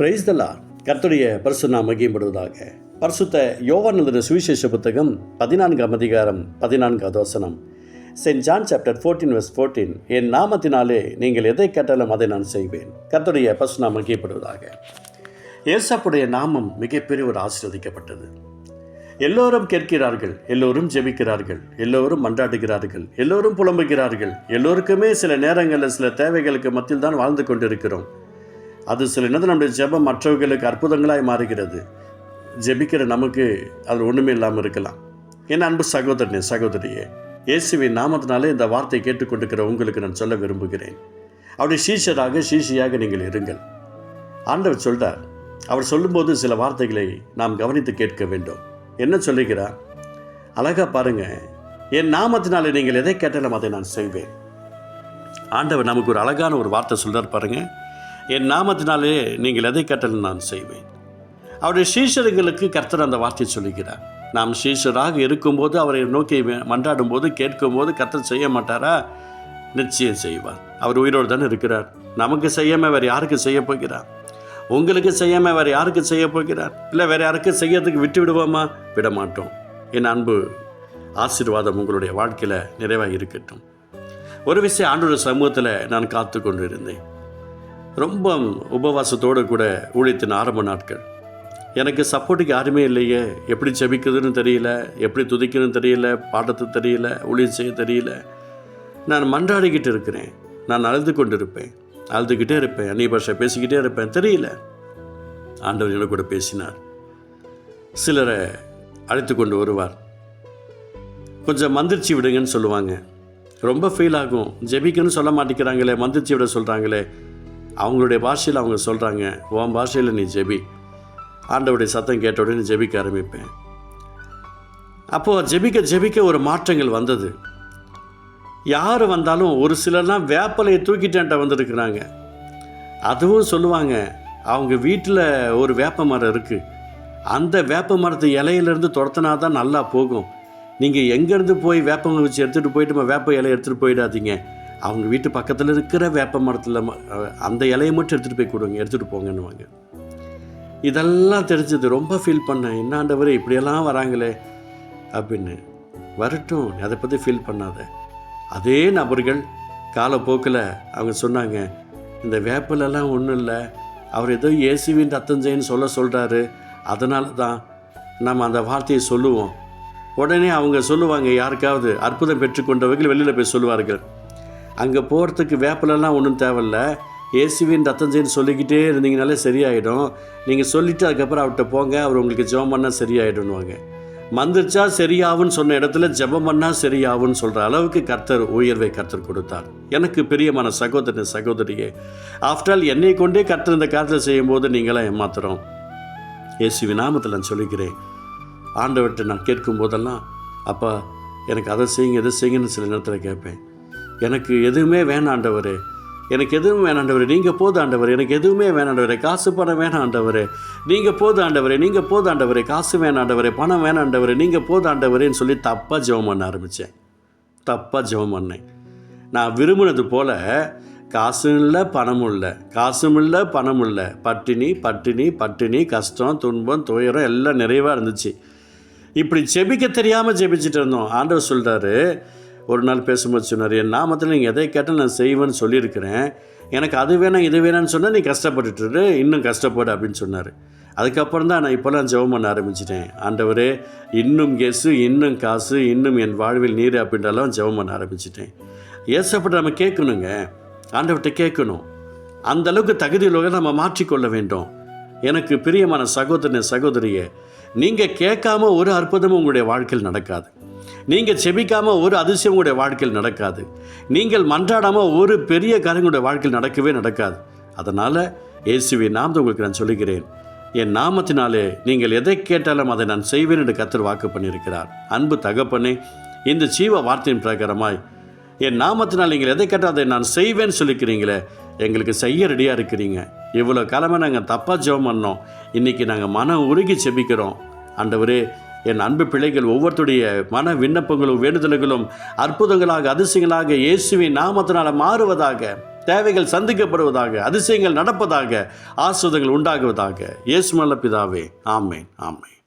Price தலா கர்த்தருடைய பரிசுனா மகிம்படுவதாக பரிசுத்த யோவான் சுவிசேஷ புத்தகம் பதினான்காம் அதிகாரம் பதினான்காவது வசனம். Saint John chapter fourteen verse fourteen என் நாமத்தினாலே நீங்கள் எதை கேட்டாலும் அதை நான் செய்வேன். கர்த்துடைய பரிசுனா மகிப்படுவதாக ஏசப்புடைய நாமம் மிகப்பெரிய ஒரு ஆசீர்வதிக்கப்பட்டது. எல்லோரும் கேட்கிறார்கள் எல்லோரும் ஜெபிக்கிறார்கள் எல்லோரும் மன்றாடுகிறார்கள் எல்லோரும் புலம்புகிறார்கள் எல்லோருக்குமே சில நேரங்களில் சில தேவைகளுக்கு மத்தியில் தான் வாழ்ந்து கொண்டிருக்கிறோம். அது சில நேரத்தில் நம்முடைய ஜெபம் மற்றவர்களுக்கு அற்புதங்களாய் மாறுகிறது. ஜெபிக்கிற நமக்கு அது ஒன்றுமே இல்லாமல் இருக்கலாம். என் அன்பு சகோதரனே சகோதரியே இயேசுவின் நாமத்தினாலே இந்த வார்த்தை கேட்டுக்கொண்டிருக்கிற உங்களுக்கு நான் சொல்ல விரும்புகிறேன். அவருடைய சீஷராக சீஷியாக நீங்கள் இருங்கள். ஆண்டவர் சொல்றார் அவர் சொல்லும்போது சில வார்த்தைகளை நாம் கவனித்து கேட்க வேண்டும். என்ன சொல்லுகிறார்? அழகா பாருங்க என் நாமத்தினாலே நீங்கள் எதை கேட்டாலும் அதை நான் செய்வேன். ஆண்டவர் நமக்கு ஒரு அழகான ஒரு வார்த்தை சொல்றார் பாருங்கள் என் நாமத்தினாலே நீங்கள் எதை கட்டலும் நான் செய்வேன். அவருடைய சீஷர்களுக்கு கர்த்தர் அந்த வார்த்தையை சொல்லுகிறார். நாம் சீஷராக இருக்கும்போது அவரை நோக்கி மன்றாடும் போது கேட்கும்போது கர்த்தர் செய்ய மாட்டாரா? நிச்சயம் செய்வார். அவர் உயிரோடு தானே இருக்கிறார். நமக்கு செய்யாமல் வேறு யாருக்கு செய்ய போகிறார்? உங்களுக்கு செய்யாமல் வேறு யாருக்கு செய்ய போகிறார்? இல்லை வேறு யாருக்கு செய்யறதுக்கு விட்டு விடுவோமா? விட மாட்டோம் என் அன்பு ஆசீர்வாதம் உங்களுடைய வாழ்க்கையில் நிறைவாக இருக்கட்டும். ஒரு விஷயம் ஆண்டோட சமூகத்தில் நான் காத்து கொண்டு இருந்தேன். ரொம்ப உபவாசத்தோடு கூட ஊழியத்தின் ஆரம்ப நாட்கள். எனக்கு சப்போர்ட்டுக்கு யாருமே இல்லையே. எப்படி ஜெபிக்குதுன்னு தெரியல. எப்படி துதிக்கணும்னு தெரியல. பாடத்து தெரியல. ஊழியம் செய்ய தெரியல. நான் மன்றாடிக்கிட்டு இருக்கிறேன். நான் அழுது கொண்டு இருப்பேன் அழுதுகிட்டே இருப்பேன். அந்நிய பாஷை பேசிக்கிட்டே இருப்பேன். தெரியல. ஆண்டவர் என்னோட கூட பேசினார். சிலரை அழைத்து கொண்டு வருவார். கொஞ்சம் மந்திரிச்சு விடுங்கன்னு சொல்லுவாங்க. ரொம்ப ஃபீல் ஆகும். ஜெபிக்கணும்னு சொல்ல மாட்டேங்கிறாங்களே. மந்திரிச்சு விட சொல்கிறாங்களே அவங்களுடைய பாஷையில் அவங்க சொல்கிறாங்க உன் பாஷையில் நீ ஜெபி. ஆண்டவுடைய சத்தம் கேட்ட உடனே ஜெபிக்க ஆரம்பிப்பேன். அப்போது ஜெபிக்க ஜெபிக்க ஒரு மாற்றங்கள் வந்தது. யார் வந்தாலும் ஒரு சிலர்லாம் வேப்பலையை தூக்கிட்டேன்ட்ட வந்திருக்கிறாங்க. அதுவும் சொல்லுவாங்க அவங்க வீட்டில் ஒரு வேப்ப மரம் இருக்குது அந்த வேப்ப மரத்து இலையிலேருந்து துரத்தினா தான் நல்லா போகும். நீங்கள் எங்கேருந்து போய் வேப்பங்க வச்சு எடுத்துகிட்டு போயிட்டு வேப்ப இலையை எடுத்துகிட்டு போயிடாதீங்க. அவங்க வீட்டு பக்கத்தில் இருக்கிற வேப்ப மரத்தில் ம- அந்த இலையை மட்டும் எடுத்துகிட்டு போய் கொடுங்க எடுத்துகிட்டு போங்கன்னுவாங்க. இதெல்லாம் தெரிஞ்சது ரொம்ப ஃபீல் பண்ணேன். என்னாண்டவர் இப்படியெல்லாம் வராங்களே அப்படின்னு. வரட்டும் அதை பற்றி ஃபீல் பண்ணாத. அதே நபர்கள் காலப்போக்கில் அவங்க சொன்னாங்க இந்த வேப்பிலெல்லாம் ஒன்றும் இல்லை அவர் ஏதோ இயேசுவின் ரத்தம் செய்யன்னு சொல்ல சொல்கிறாரு அதனால தான் நம்ம அந்த வார்த்தையை சொல்லுவோம். உடனே அவங்க சொல்லுவாங்க யாருக்காவது அற்புதம் பெற்றுக்கொண்டவர்கள் வெளியில் போய் சொல்லுவார்கள். அங்கே போகிறதுக்கு வேப்பிலெல்லாம் ஒன்றும் தேவையில்ல. இயேசுவின் ரத்தம் சொல்லிக்கிட்டே இருந்தீங்கனாலே சரியாயிடும். நீங்கள் சொல்லிவிட்டு அதுக்கப்புறம் அவர்கிட்ட போங்க அவர் உங்களுக்கு ஜெபம் பண்ணால் சரியாயிடும்னுவாங்க. மந்திரிச்சா சரியாகும்னு சொன்ன இடத்துல ஜெபம் பண்ணால் சரியாகும்னு சொல்கிற அளவுக்கு கர்த்தர் உயர்வை கர்த்தர் கொடுத்தார். எனக்கு பிரியமான சகோதரன் சகோதரியே ஆஃப்டர் ஆல் என்னை கொண்டே கர்த்தர் இந்த காரியத்தை செய்யும்போது நீங்களாம் ஏமாத்துறோம். இயேசுவி நாமத்தில் நான் சொல்லிக்கிறேன். ஆண்டவர்கிட்ட நான் கேட்கும் போதெல்லாம் அப்பா எனக்கு அதை செய்யுங்க இதை செய்யுங்கன்னு சில நேரத்தில் கேட்பேன். எனக்கு எதுவுமே வேணாண்டவர் எனக்கு எதுவும் வேணாண்டவர் நீங்கள் போதாண்டவர் எனக்கு எதுவுமே வேணாண்டவரே காசு பணம் வேணாண்டவர் நீங்கள் போதாண்டவர் நீங்கள் போதாண்டவர் காசு வேணாண்டவரே பணம் வேணாண்டவர் நீங்கள் போதாண்டவரேன்னு சொல்லி தப்பாக ஜெபம் பண்ண ஆரம்பித்தேன் தப்பாக ஜெபம் பண்ணேன். நான் விரும்பினது போல் காசும் இல்லை பணமும் இல்லை. காசும் இல்லை பணமும் இல்லை. பட்டினி பட்டினி பட்டினி கஷ்டம் துன்பம் துயரம் எல்லாம் நிறைவாக இருந்துச்சு. இப்படி ஜெபிக்க தெரியாமல் ஜெபிச்சுட்டு இருந்தோம். ஆண்டவர் சொல்கிறாரு ஒரு நாள் பேசும்போது சொன்னார் என் நாமத்தில் நீங்கள் எதை கேட்டால் நான் செய்வேன்னு சொல்லியிருக்கிறேன். எனக்கு அது வேணாம் இது வேணான்னு சொன்னால் நீ கஷ்டப்பட்டுட்டு இன்னும் கஷ்டப்படு அப்படின்னு சொன்னார். அதுக்கப்புறம் தான் நான் இப்போலாம் ஜெபம் பண்ண ஆரம்பிச்சிட்டேன். ஆண்டவரே இன்னும் கெசு இன்னும் காசு இன்னும் என் வாழ்வில் நீர் அப்படின்றலாம் ஜெபம் பண்ண ஆரம்பிச்சிட்டேன். ஏசப்பட்டு நம்ம கேட்கணுங்க. ஆண்டவர்கிட்ட கேட்கணும். அந்த அளவுக்கு தகுதியுள்ளவங்க நம்ம மாற்றிக்கொள்ள வேண்டும். எனக்கு பிரியமான சகோதரனே சகோதரியை நீங்கள் கேட்காம ஒரு அற்புதமும் உங்களுடைய வாழ்க்கையில் நடக்காது. நீங்கள் செபிக்காமல் ஒரு அதிசயம் உங்களுடைய வாழ்க்கையில் நடக்காது. நீங்கள் மன்றாடாமல் ஒரு பெரிய காரியம் வாழ்க்கையில் நடக்கவே நடக்காது. அதனால் இயேசுவி நாம் உங்களுக்கு நான் சொல்லுகிறேன். என் நாமத்தினாலே நீங்கள் எதை கேட்டாலும் அதை நான் செய்வேன் என்று கத்தர் வாக்கு பண்ணியிருக்கிறார். அன்பு தகப்பனே இந்த ஜீவ வார்த்தையின் பிரகாரமாய் என் நாமத்தினால் நீங்கள் எதை கேட்டால் அதை நான் செய்வேன்னு சொல்லிக்கிறீங்களே எங்களுக்கு செய்ய ரெடியாக இருக்கிறீங்க. இவ்வளோ காலமாக நாங்கள் தப்பாக ஜெபம் பண்ணோம். இன்றைக்கி நாங்கள் மனம் உருகி செபிக்கிறோம். ஆண்டவரே என் அன்பு பிள்ளைகள் ஒவ்வொருத்துடைய மன விண்ணப்பங்களும் வேண்டுதல்களும் அற்புதங்களாக அதிசயங்களாக இயேசுவின் நாமத்தினால் மாறுவதாக தேவைகள் சந்திக்கப்படுவதாக அதிசயங்கள் நடப்பதாக ஆஸ்வதங்கள் உண்டாகுவதாக. இயேசு மல்ல பிதாவே ஆமேன் ஆமேன்.